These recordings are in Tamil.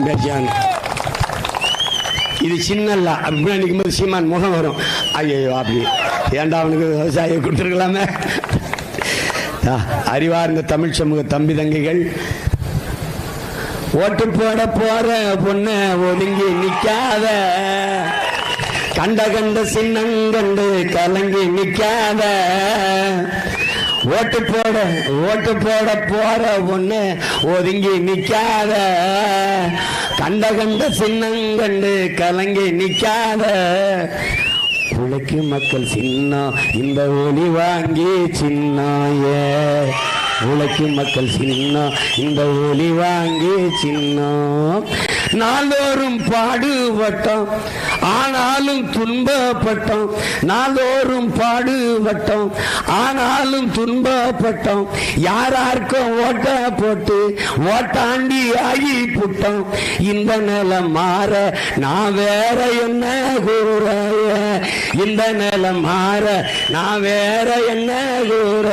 பேசியாங்க இது சின்னல்ல. அப்படின்னா நிற்கும்போது சீமான் முகம் வரும். ஐயோ அப்படி. ஏண்டா அவனுக்கு விவசாயியை கொடுத்துருக்கலாமே? அறிவார்ந்த தமிழ் சமூக தம்பி தங்கைகள். ஓட்டு போட போற பொண்ணு ஒதுங்கி நிக்காத. கண்ட கண்ட சின்னங்கண்டு கலங்கி நிக்காத. ஓட்டு போட ஓட்டு போட போற ஒண்ணு ஒதுங்கி நிக்காத. கண்ட கண்ட சின்னங்கண்டு கலங்கி நிக்காத. உழைக்கு மக்கள் சின்னம் இந்த ஒளி வாங்கி சின்னாயே உழைக்கும் மக்கள் சின்னம் இந்த ஒளி வாங்கி சின்னம். நாள்தோறும் பாடுபட்டோம் ஆனாலும் துன்பப்பட்டோம் நாள்தோறும் பாடுபட்டோம் ஆனாலும் துன்பப்பட்டோம் யாராருக்கும் ஓட்ட போட்டு ஓட்டாண்டி ஆகி புட்டோம் இந்த நிலம் மாற நான் வேற என்ன கூற இந்த நிலம் மாற நான் வேற என்ன கூற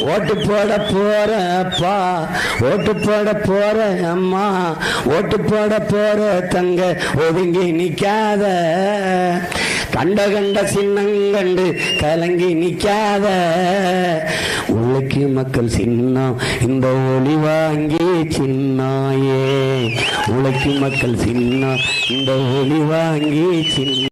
ஓட்டு போட போறப்பா ஓட்டு போட போற அம்மா ஓட்டு போட போற தங்க ஒதுங்கி நிக்காத. கண்ட கண்ட சின்னங்கண்டு கலங்கி நிக்காத. உள்ளக்கு மக்கள் சின்னம் இந்த ஒளி வாங்கி சின்னாயே. உலக்கு மக்கள் சின்னம் இந்த ஒளி வாங்கி சின்ன